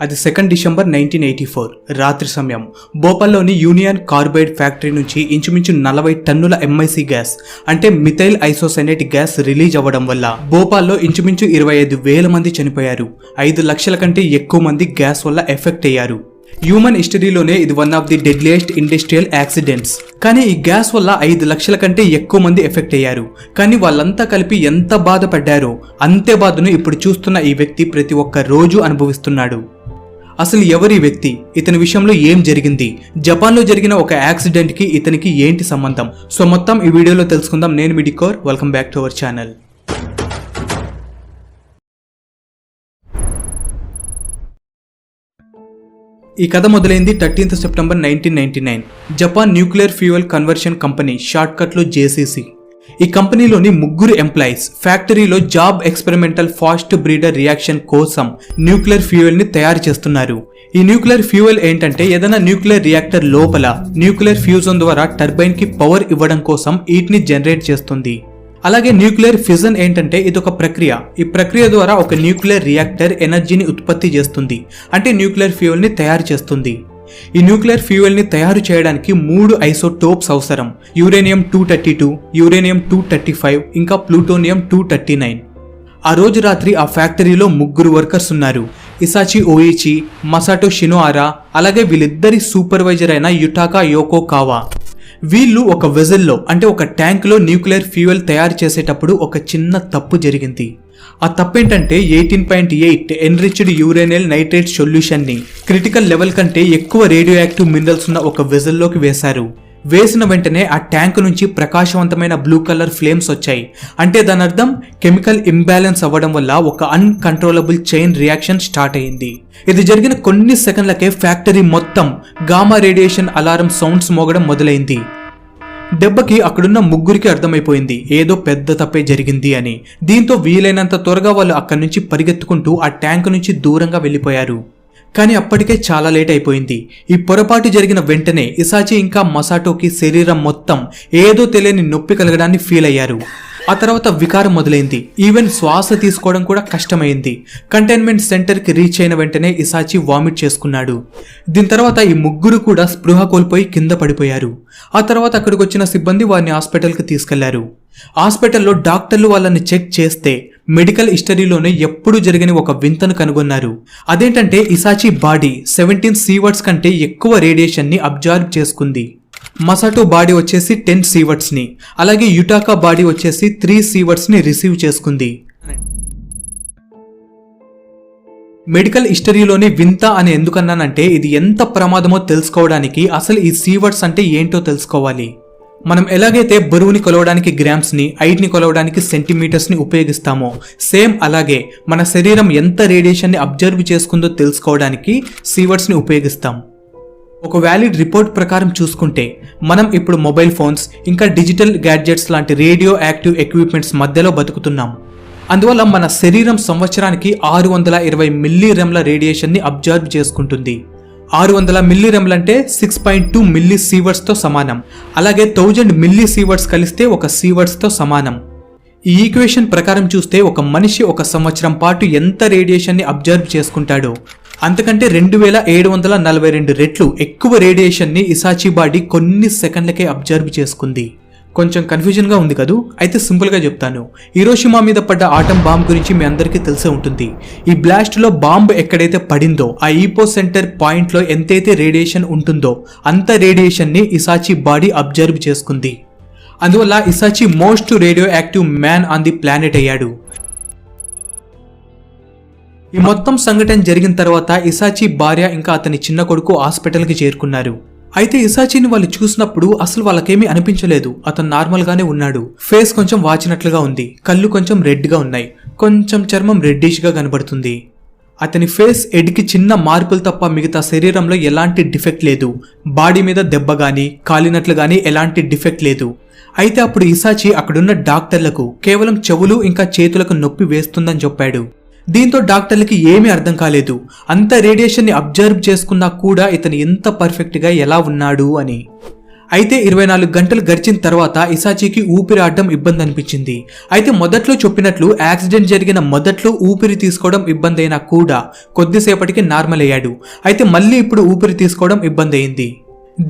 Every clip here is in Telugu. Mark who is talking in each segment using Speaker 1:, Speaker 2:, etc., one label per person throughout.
Speaker 1: అది second December nineteen eighty four రాత్రి సమయం. భోపాల్లోని యూనియన్ కార్బైడ్ ఫ్యాక్టరీ నుంచి ఇంచుమించు నలభై టన్నుల ఎంఐసి గ్యాస్ అంటే మిథైల్ ఐసోసైనేట్ గ్యాస్ రిలీజ్ అవ్వడం వల్ల భోపాల్లో ఇంచుమించు ఇరవై ఐదు వేల మంది చనిపోయారు. ఐదు లక్షల కంటే ఎక్కువ మంది గ్యాస్ వల్ల ఎఫెక్ట్ అయ్యారు. హ్యూమన్ హిస్టరీలోనే ఇది one of the deadliest industrial accidents కానీ ఈ గ్యాస్ వల్ల ఐదు లక్షల కంటే ఎక్కువ మంది ఎఫెక్ట్ అయ్యారు. కానీ వాళ్ళంతా కలిపి ఎంత బాధపడ్డారో అంతే బాధను ఇప్పుడు చూస్తున్న ఈ వ్యక్తి ప్రతి ఒక్క రోజు అనుభవిస్తున్నాడు. అసలు ఎవరి వ్యక్తి? ఇతని విషయంలో ఏం జరిగింది? జపాన్లో జరిగిన ఒక యాక్సిడెంట్కి ఇతనికి ఏంటి సంబంధం? సో మొత్తం ఈ వీడియోలో తెలుసుకుందాం. నేను మిడికోర్ welcome back to our channel ఈ కథ మొదలైంది thirteenth September nineteen ninety nine Japan nuclear fuel conversion company షార్ట్కట్లో JCC. ఈ కంపెనీలోని ముగ్గురు ఎంప్లాయీస్ ఫ్యాక్టరీలో job experimental fast breeder reaction కోసం న్యూక్లియర్ ఫ్యూయల్ని తయారు చేస్తున్నారు. ఈ న్యూక్లియర్ ఫ్యూయల్ ఏంటంటే ఏదైనా న్యూక్లియర్ రియాక్టర్ లోపల న్యూక్లియర్ ఫ్యూజన్ ద్వారా టర్బైన్కి పవర్ ఇవ్వడం కోసం ని జనరేట్ చేస్తుంది. అలాగే న్యూక్లియర్ ఫిజన్ ఏంటంటే ఇది ఒక ప్రక్రియ. ఈ ప్రక్రియ ద్వారా ఒక న్యూక్లియర్ రియాక్టర్ ఎనర్జీని ఉత్పత్తి చేస్తుంది. అంటే న్యూక్లియర్ ఫ్యూయల్ని తయారు చేస్తుంది. ఈ న్యూక్లియర్ ఫ్యూయల్ని తయారు చేయడానికి మూడు ఐసోటోప్స్ అవసరం. Uranium two thirty two uranium two thirty five ఇంకా ప్లూటోనియం టూ థర్టీ నైన్. ఆ రోజు రాత్రి ఆ ఫ్యాక్టరీలో ముగ్గురు వర్కర్స్ ఉన్నారు. ఇసాచి ఓయిచి మసాటో షినోఆరా అలాగే వీళ్ళిద్దరి సూపర్వైజర్ అయిన యుటాకా యోకో కావా వీళ్ళు ఒక వెజల్లో అంటే ఒక ట్యాంక్లో న్యూక్లియర్ ఫ్యూయల్ తయారు చేసేటప్పుడు ఒక చిన్న తప్పు జరిగింది. ఆ తప్పేంటంటే eighteen point eight enriched uranyl nitrate సొల్యూషన్ని critical level కంటే ఎక్కువ రేడియో యాక్టివ్ మినరల్స్ ఉన్న ఒక వెజల్లోకి వేశారు. వేసిన వెంటనే ఆ ట్యాంక్ నుంచి ప్రకాశవంతమైన బ్లూ కలర్ ఫ్లేమ్స్ వచ్చాయి. అంటే దాని అర్థం కెమికల్ ఇంబ్యాలెన్స్ అవ్వడం వల్ల ఒక అన్కంట్రోలబుల్ చైన్ రియాక్షన్ స్టార్ట్ అయింది ఇది జరిగిన కొన్ని సెకండ్లకే ఫ్యాక్టరీ మొత్తం గామా రేడియేషన్ అలారం సౌండ్స్ మోగడం మొదలైంది. దెబ్బకి అక్కడున్న ముగ్గురికి అర్థమైపోయింది. ఏదో పెద్ద తప్పే జరిగింది అని. దీంతో వీలైనంత త్వరగా వాళ్ళు అక్కడి నుంచి పరిగెత్తుకుంటూ ఆ ట్యాంక్ నుంచి దూరంగా వెళ్ళిపోయారు. కానీ అప్పటికే చాలా లేట్ అయిపోయింది. ఈ పొరపాటు జరిగిన వెంటనే ఇసాచి ఇంకా మసాటోకి శరీరం మొత్తం ఏదో తెలియని నొప్పి కలగడాన్ని ఫీల్ అయ్యారు. ఆ తర్వాత వికారం మొదలైంది. ఈవెన్ శ్వాస తీసుకోవడం కూడా కష్టమైంది. కంటైన్మెంట్ సెంటర్కి రీచ్ అయిన వెంటనే ఇసాచి వామిట్ చేసుకున్నాడు. దీని తర్వాత ఈ ముగ్గురు కూడా స్పృహ కోల్పోయి కింద పడిపోయారు. ఆ తర్వాత అక్కడికి వచ్చిన సిబ్బంది వారిని హాస్పిటల్కి తీసుకెళ్ళారు. హాస్పిటల్లో డాక్టర్లు వాళ్ళని చెక్ చేస్తే మెడికల్ హిస్టరీలోనే ఎప్పుడూ జరిగిన ఒక వింతను కనుగొన్నారు. అదేంటంటే ఇసాచి బాడీ సెవెంటీన్ సీవర్డ్స్ కంటే ఎక్కువ రేడియేషన్ని అబ్జార్బ్ చేసుకుంది. మసాటో బాడీ వచ్చేసి టెన్ సీవర్డ్స్ని. అలాగే యుటాకా బాడీ వచ్చేసి త్రీ సీవర్డ్స్ని రిసీవ్ చేసుకుంది. మెడికల్ హిస్టరీలోనే వింత అని ఎందుకన్నానంటే ఇది ఎంత ప్రమాదమో తెలుసుకోవడానికి అసలు ఈ సీవర్డ్స్ అంటే ఏంటో తెలుసుకోవాలి. మనం ఎలాగైతే బరువుని కొలవడానికి గ్రామ్స్ని హైట్ని కొలవడానికి సెంటీమీటర్స్ని ఉపయోగిస్తామో సేమ్ అలాగే మన శరీరం ఎంత రేడియేషన్ని అబ్జర్వ్ చేసుకుందో తెలుసుకోవడానికి సీవర్డ్స్ని ఉపయోగిస్తాం. ఒక వ్యాలిడ్ రిపోర్ట్ ప్రకారం చూసుకుంటే మనం ఇప్పుడు మొబైల్ ఫోన్స్ ఇంకా డిజిటల్ గ్యాడ్జెట్స్ లాంటి రేడియో యాక్టివ్ ఎక్విప్మెంట్స్ మధ్యలో బతుకుతున్నాం. అందువల్ల మన శరీరం సంవత్సరానికి ఆరు వందల ఇరవై మిల్లీ రెమ్ల రేడియేషన్ని అబ్జర్వ్ చేసుకుంటుంది. ఆరు వందల మిల్లీ రెమ్లు అంటే సిక్స్ పాయింట్ టూ మిల్లీ సీవర్స్తో సమానం. అలాగే థౌజండ్ మిల్లీ సీవర్స్ కలిస్తే ఒక సీవర్స్తో సమానం. ఈ ఈక్వేషన్ ప్రకారం చూస్తే ఒక మనిషి ఒక సంవత్సరం పాటు ఎంత రేడియేషన్ని అబ్జర్వ్ చేసుకుంటాడో అంతకంటే రెండు వేల ఏడు వందల నలభై రెండు రెట్లు ఎక్కువ రేడియేషన్ని ఇసాచి బాడీ కొన్ని సెకండ్లకే అబ్జర్వ్ చేసుకుంది. కొంచెం కన్ఫ్యూజన్గా ఉంది కదూ? అయితే సింపుల్గా చెప్తాను. ఈరోషిమా మీద పడ్డ ఆటం బాంబ్ గురించి మీ అందరికీ తెలిసే ఉంటుంది. ఈ బ్లాస్ట్లో బాంబ్ ఎక్కడైతే పడిందో ఆ ఈపో సెంటర్ పాయింట్లో ఎంతైతే రేడియేషన్ ఉంటుందో అంత రేడియేషన్ని ఇసాచి బాడీ అబ్జర్వ్ చేసుకుంది. అందువల్ల Hisashi most radio active man on the planet అయ్యాడు. ఈ మొత్తం సంఘటన జరిగిన తర్వాత ఇసాచి భార్య ఇంకా అతని చిన్న కొడుకు హాస్పిటల్కి చేరుకున్నారు. అయితే ఇసాచిని వాళ్ళు చూసినప్పుడు అసలు వాళ్ళకేమీ అనిపించలేదు. అతను నార్మల్ గానే ఉన్నాడు. ఫేస్ కొంచెం వాచినట్లుగా ఉంది. కళ్ళు కొంచెం రెడ్గా ఉన్నాయి. కొంచెం చర్మం రెడ్డిష్గా కనబడుతుంది. అతని ఫేస్ ఎడ్కి చిన్న మార్పులు తప్ప మిగతా శరీరంలో ఎలాంటి డిఫెక్ట్ లేదు. బాడీ మీద దెబ్బ గాని కాలినట్లు గాని ఎలాంటి డిఫెక్ట్ లేదు. అయితే అప్పుడు ఇసాచి అక్కడున్న డాక్టర్లకు కేవలం చెవులు ఇంకా చేతులకు నొప్పి వేస్తుందని చెప్పాడు. దీంతో డాక్టర్లకి ఏమీ అర్థం కాలేదు. అంత రేడియేషన్ని అబ్జర్వ్ చేసుకున్నా కూడా ఇతను ఎంత పర్ఫెక్ట్గా ఎలా ఉన్నాడు అని. అయితే ఇరవై నాలుగు గంటలు గడిచిన తర్వాత ఇసాచికి ఊపిరి ఆడడం ఇబ్బంది అనిపించింది అయితే మొదట్లో చెప్పినట్లు యాక్సిడెంట్ జరిగిన మొదట్లో ఊపిరి తీసుకోవడం ఇబ్బంది అయినా కూడా కొద్దిసేపటికి నార్మల్ అయ్యాడు. అయితే మళ్ళీ ఇప్పుడు ఊపిరి తీసుకోవడం ఇబ్బంది అయింది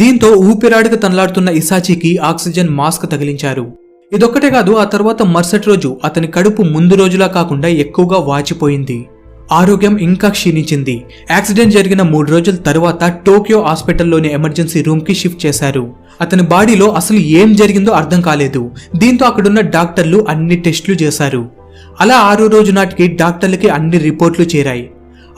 Speaker 1: దీంతో ఊపిరాడక తనలాడుతున్న ఇసాచికి ఆక్సిజన్ మాస్క్ తగిలించారు. ఇదొక్కటే కాదు ఆ తర్వాత మరుసటి రోజు అతని కడుపు ముందు రోజులా కాకుండా ఎక్కువగా వాచిపోయింది. ఆరోగ్యం ఇంకా క్షీణించింది. యాక్సిడెంట్ జరిగిన మూడు రోజుల తర్వాత టోక్యో హాస్పిటల్లోని ఎమర్జెన్సీ రూమ్కి షిఫ్ట్ చేశారు. అతని బాడీలో అసలు ఏం జరిగిందో అర్థం కాలేదు. దీంతో అక్కడున్న డాక్టర్లు అన్ని టెస్టులు చేశారు. అలా ఆరో రోజు నాటికి డాక్టర్లకి అన్ని రిపోర్ట్లు చేరాయి.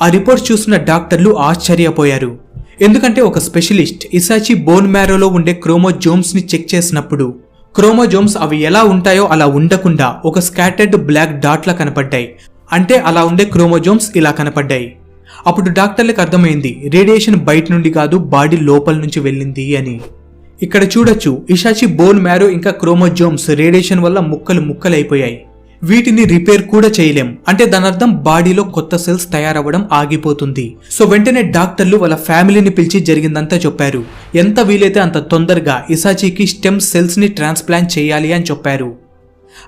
Speaker 1: ఆ రిపోర్ట్స్ చూసిన డాక్టర్లు ఆశ్చర్యపోయారు. ఎందుకంటే ఒక స్పెషలిస్ట్ ఇసాచి బోన్ మ్యారోలో ఉండే క్రోమోజోమ్స్ని చెక్ చేసినప్పుడు క్రోమోజోమ్స్ అవి ఎలా ఉంటాయో అలా ఉండకుండా ఒక స్కాటర్డ్ బ్లాక్ డాట్లా కనపడ్డాయి. అంటే అలా ఉండే క్రోమోజోమ్స్ ఇలా కనపడ్డాయి. అప్పుడు డాక్టర్లకు అర్థమైంది రేడియేషన్ బయట నుండి కాదు బాడీ లోపల నుంచి వెళ్ళింది అని. ఇక్కడ చూడొచ్చు ఇషాచి బోన్ మ్యారో ఇంకా క్రోమోజోమ్స్ రేడియేషన్ వల్ల ముక్కలు ముక్కలైపోయాయి. వీటిని రిపేర్ కూడా చేయలేం. అంటే దాని అర్థం బాడీలో కొత్త సెల్స్ తయారవ్వడం ఆగిపోతుంది. సో వెంటనే డాక్టర్లు వాళ్ళ ఫ్యామిలీని పిలిచి జరిగిందంతా చెప్పారు. ఎంత వీలైతే అంత తొందరగా ఇసాచికి స్టెమ్ సెల్స్ని ట్రాన్స్ప్లాంట్ చేయాలి అని చెప్పారు.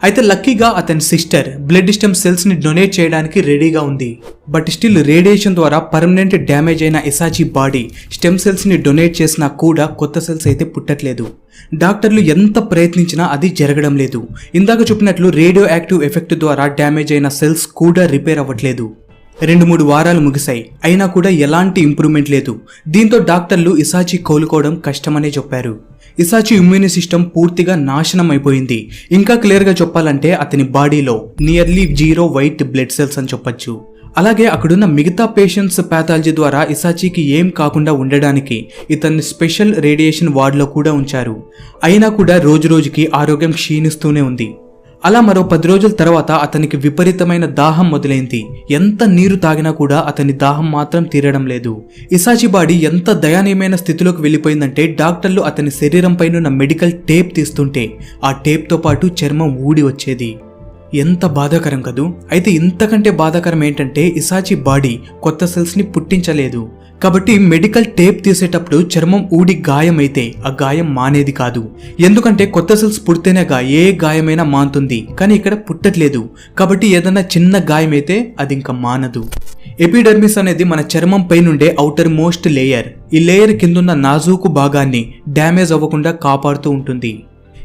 Speaker 1: అయితే లక్కీగా అతని సిస్టర్ బ్లడ్ స్టెమ్ సెల్స్ని డొనేట్ చేయడానికి రెడీగా ఉంది. బట్ స్టిల్ రేడియేషన్ ద్వారా పర్మనెంట్ డ్యామేజ్ అయిన ఇసాజీ బాడీ స్టెమ్ సెల్స్ని డొనేట్ చేసినా కూడా కొత్త సెల్స్ అయితే పుట్టట్లేదు. డాక్టర్లు ఎంత ప్రయత్నించినా అది జరగడం లేదు. ఇందాక చెప్పినట్లు రేడియో యాక్టివ్ ఎఫెక్ట్ ద్వారా డ్యామేజ్ అయిన సెల్స్ కూడా రిపేర్ అవ్వట్లేదు. రెండు మూడు వారాలు ముగిశాయి. అయినా కూడా ఎలాంటి ఇంప్రూవ్మెంట్ లేదు. దీంతో డాక్టర్లు ఇసాచి కోలుకోవడం కష్టమనే చెప్పారు. ఇసాచి ఇమ్యూని సిస్టమ్ పూర్తిగా నాశనం అయిపోయింది ఇంకా క్లియర్గా చెప్పాలంటే అతని బాడీలో nearly zero white blood cells అని చెప్పొచ్చు. అలాగే అక్కడున్న మిగతా పేషెంట్స్ ప్యాథాలజీ ద్వారా ఇసాచికి ఏం కాకుండా ఉండడానికి ఇతన్ని స్పెషల్ రేడియేషన్ వార్డులో కూడా ఉంచారు. అయినా కూడా రోజు రోజుకి ఆరోగ్యం క్షీణిస్తూనే ఉంది. అలా మరో పది రోజుల తర్వాత అతనికి విపరీతమైన దాహం మొదలైంది. ఎంత నీరు తాగినా కూడా అతని దాహం మాత్రం తీరడం లేదు. ఇసాచి బాడీ ఎంత దయానీయమైన స్థితిలోకి వెళ్ళిపోయిందంటే డాక్టర్లు అతని శరీరంపైనున్న మెడికల్ టేప్ తీస్తుంటే ఆ టేప్తో పాటు చర్మం ఊడి వచ్చేది. ఎంత బాధాకరం కదూ? అయితే ఇంతకంటే బాధాకరం ఏంటంటే ఇసాచి బాడీ కొత్త సెల్స్ని పుట్టించలేదు. కాబట్టి మెడికల్ టేప్ తీసేటప్పుడు చర్మం ఊడి గాయమైతే ఆ గాయం మానేది కాదు. ఎందుకంటే కొత్త సెల్స్ పుడితేనేగా ఏ గాయమైనా మానుతుంది కానీ ఇక్కడ పుట్టట్లేదు. కాబట్టి ఏదైనా చిన్న గాయమైతే అది ఇంకా మానదు. ఎపిడర్మిస్ అనేది మన చర్మం పై నుండే అవుటర్ మోస్ట్ లేయర్. ఈ లేయర్ కిందున్న నాజూకు భాగాన్ని డ్యామేజ్ అవ్వకుండా కాపాడుతూ ఉంటుంది.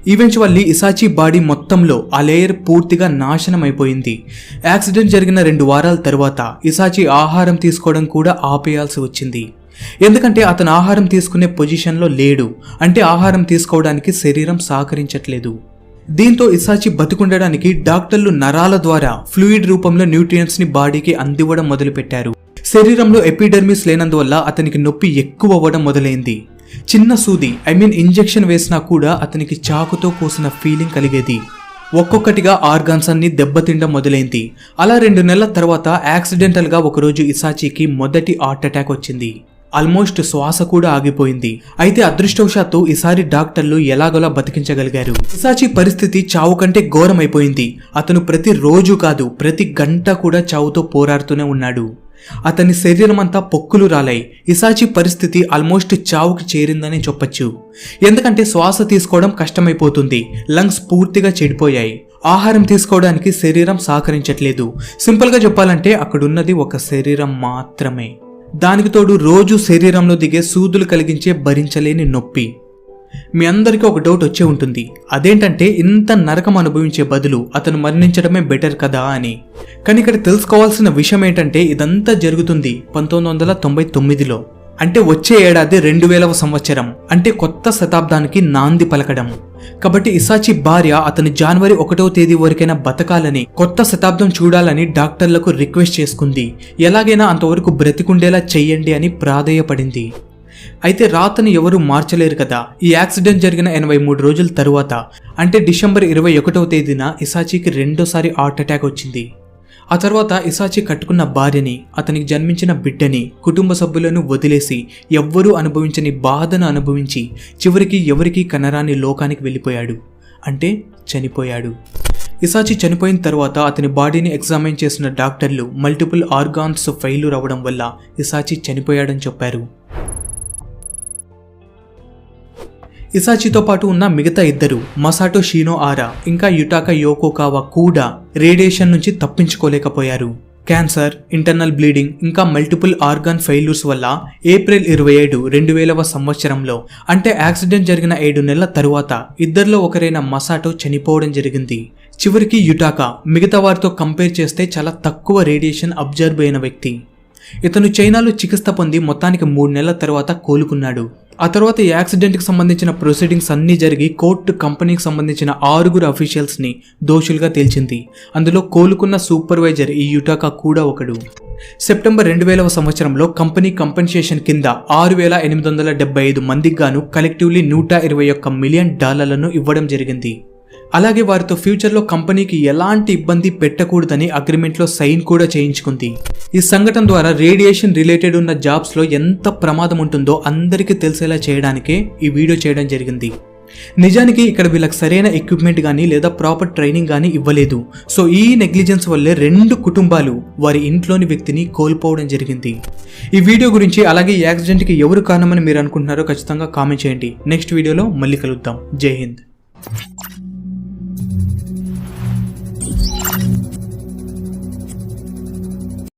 Speaker 1: ఈవెంచువల్లీ ఇసాచి బాడీ మొత్తంలో ఆ లేయర్ పూర్తిగా నాశనం అయిపోయింది యాక్సిడెంట్ జరిగిన రెండు వారాల తర్వాత ఇసాచి ఆహారం తీసుకోవడం కూడా ఆపేయాల్సి వచ్చింది. ఎందుకంటే అతను ఆహారం తీసుకునే పొజిషన్లో లేడు. అంటే ఆహారం తీసుకోవడానికి శరీరం సహకరించట్లేదు. దీంతో ఇసాచి బతికుండడానికి డాక్టర్లు నరాల ద్వారా ఫ్లూయిడ్ రూపంలో న్యూట్రియంట్స్ని బాడీకి అందివ్వడం మొదలుపెట్టారు. శరీరంలో ఎపిడర్మిస్ లేనందువల్ల అతనికి నొప్పి ఎక్కువ అవ్వడం మొదలైంది. చిన్న సూది ఐ మీన్ ఇంజెక్షన్ వేసినా కూడా అతనికి చాకుతో కోసిన ఫీలింగ్ కలిగేది. ఒక్కొక్కటిగా ఆర్గాన్స్ అన్ని దెబ్బతిండం మొదలైంది. అలా రెండు నెలల తర్వాత యాక్సిడెంటల్గా ఒకరోజు ఇసాచికి మొదటి హార్ట్ అటాక్ వచ్చింది. ఆల్మోస్ట్ శ్వాస కూడా ఆగిపోయింది. అయితే అదృష్టవశాత్తు ఈసారి డాక్టర్లు ఎలాగోలా బతికించగలిగారు. ఇసాచి పరిస్థితి చావు కంటే ఘోరమైపోయింది. అతను ప్రతి రోజు కాదు ప్రతి గంట కూడా చావుతో పోరాడుతూనే ఉన్నాడు. అతని శరీరం అంతా పొక్కులు రాలాయి. ఇసాచి పరిస్థితి ఆల్మోస్ట్ చావుకి చేరిందని చెప్పొచ్చు. ఎందుకంటే శ్వాస తీసుకోవడం కష్టమైపోతుంది. లంగ్స్ పూర్తిగా చెడిపోయాయి. ఆహారం తీసుకోవడానికి శరీరం సహకరించట్లేదు. సింపుల్గా చెప్పాలంటే అక్కడున్నది ఒక శరీరం మాత్రమే. దానికి తోడు రోజు శరీరంలో దిగే సూదులు కలిగించే భరించలేని నొప్పి. మీ అందరికీ ఒక డౌట్ వచ్చే ఉంటుంది. అదేంటంటే ఇంత నరకం అనుభవించే బదులు అతను మరణించడమే బెటర్ కదా అని. కానీ ఇక్కడ తెలుసుకోవాల్సిన విషయం ఏంటంటే ఇదంతా జరుగుతుంది పంతొమ్మిది వందల తొంభై తొమ్మిదిలో. అంటే వచ్చే ఏడాది రెండు వేలవ సంవత్సరం. అంటే కొత్త శతాబ్దానికి నాంది పలకడం. కాబట్టి ఇసాచి భార్య అతను జనవరి ఒకటవ తేదీ వరకైనా బతకాలని కొత్త శతాబ్దం చూడాలని డాక్టర్లకు రిక్వెస్ట్ చేసుకుంది. ఎలాగైనా అంతవరకు బ్రతికుండేలా చెయ్యండి అని ప్రాధేయపడింది. అయితే రాతను ఎవరూ మార్చలేరు కదా. ఈ యాక్సిడెంట్ జరిగిన ఎనభై మూడు రోజుల తరువాత అంటే డిసెంబర్ ఇరవై ఒకటవ తేదీన ఇసాచికి రెండోసారి హార్ట్ అటాక్ వచ్చింది. ఆ తర్వాత ఇసాచి కట్టుకున్న భార్యని అతనికి జన్మించిన బిడ్డని కుటుంబ సభ్యులను వదిలేసి ఎవ్వరూ అనుభవించని బాధను అనుభవించి చివరికి ఎవరికీ కనరాని లోకానికి వెళ్ళిపోయాడు. అంటే చనిపోయాడు. ఇసాచి చనిపోయిన తర్వాత అతని బాడీని ఎగ్జామిన్ చేసిన డాక్టర్లు మల్టిపుల్ ఆర్గాన్స్ ఫెయిల్యూర్ అవ్వడం వల్ల ఇసాచి చనిపోయాడని చెప్పారు. ఇసాచితో పాటు ఉన్న మిగతా ఇద్దరు మసాటో షీనో ఆరా ఇంకా యుటాకా యోకోకావా కూడా రేడియేషన్ నుంచి తప్పించుకోలేకపోయారు. క్యాన్సర్ ఇంటర్నల్ బ్లీడింగ్ ఇంకా మల్టిపుల్ ఆర్గాన్ ఫెయిల్యూర్స్ వల్ల ఏప్రిల్ ఇరవై ఏడు రెండు వేలవ సంవత్సరంలో అంటే యాక్సిడెంట్ జరిగిన ఏడు నెలల తరువాత ఇద్దరిలో ఒకరైన మసాటో చనిపోవడం జరిగింది. చివరికి యుటాకా మిగతా వారితో కంపేర్ చేస్తే చాలా తక్కువ రేడియేషన్ అబ్జర్వ్ అయిన వ్యక్తి. ఇతను చైనాలో చికిత్స పొంది మొత్తానికి మూడు నెలల తర్వాత కోలుకున్నాడు. ఆ తర్వాత ఈ యాక్సిడెంట్కి సంబంధించిన ప్రొసీడింగ్స్ అన్నీ జరిగి కోర్టు కంపెనీకి సంబంధించిన ఆరుగురు అఫీషియల్స్ని దోషులుగా తేల్చింది. అందులో కోలుకున్న సూపర్వైజర్ ఈ యుటాకా కూడా ఒకడు. సెప్టెంబర్ రెండు వేలవ సంవత్సరంలో కంపెనీ కంపెన్సేషన్ కింద ఆరు వేల ఎనిమిది వందల డెబ్బై ఐదు మందికి గాను కలెక్టివ్లీ నూట ఇరవై ఒక్క మిలియన్ డాలర్లను ఇవ్వడం జరిగింది. అలాగే వారితో ఫ్యూచర్లో కంపెనీకి ఎలాంటి ఇబ్బంది పెట్టకూడదని అగ్రిమెంట్లో సైన్ కూడా చేయించుకుంది. ఈ సంఘటన ద్వారా రేడియేషన్ రిలేటెడ్ ఉన్న జాబ్స్లో ఎంత ప్రమాదం ఉంటుందో అందరికీ తెలిసేలా చేయడానికే ఈ వీడియో చేయడం జరిగింది. నిజానికి ఇక్కడ వీళ్ళకి సరైన ఎక్విప్మెంట్ కానీ లేదా ప్రాపర్ ట్రైనింగ్ కానీ ఇవ్వలేదు. సో ఈ నెగ్లిజెన్స్ వల్లే రెండు కుటుంబాలు వారి ఇంట్లోని వ్యక్తిని కోల్పోవడం జరిగింది. ఈ వీడియో గురించి అలాగే ఈ యాక్సిడెంట్కి ఎవరు కారణమని మీరు అనుకుంటున్నారో ఖచ్చితంగా కామెంట్ చేయండి. నెక్స్ట్ వీడియోలో మళ్ళీ కలుద్దాం. జై హింద్.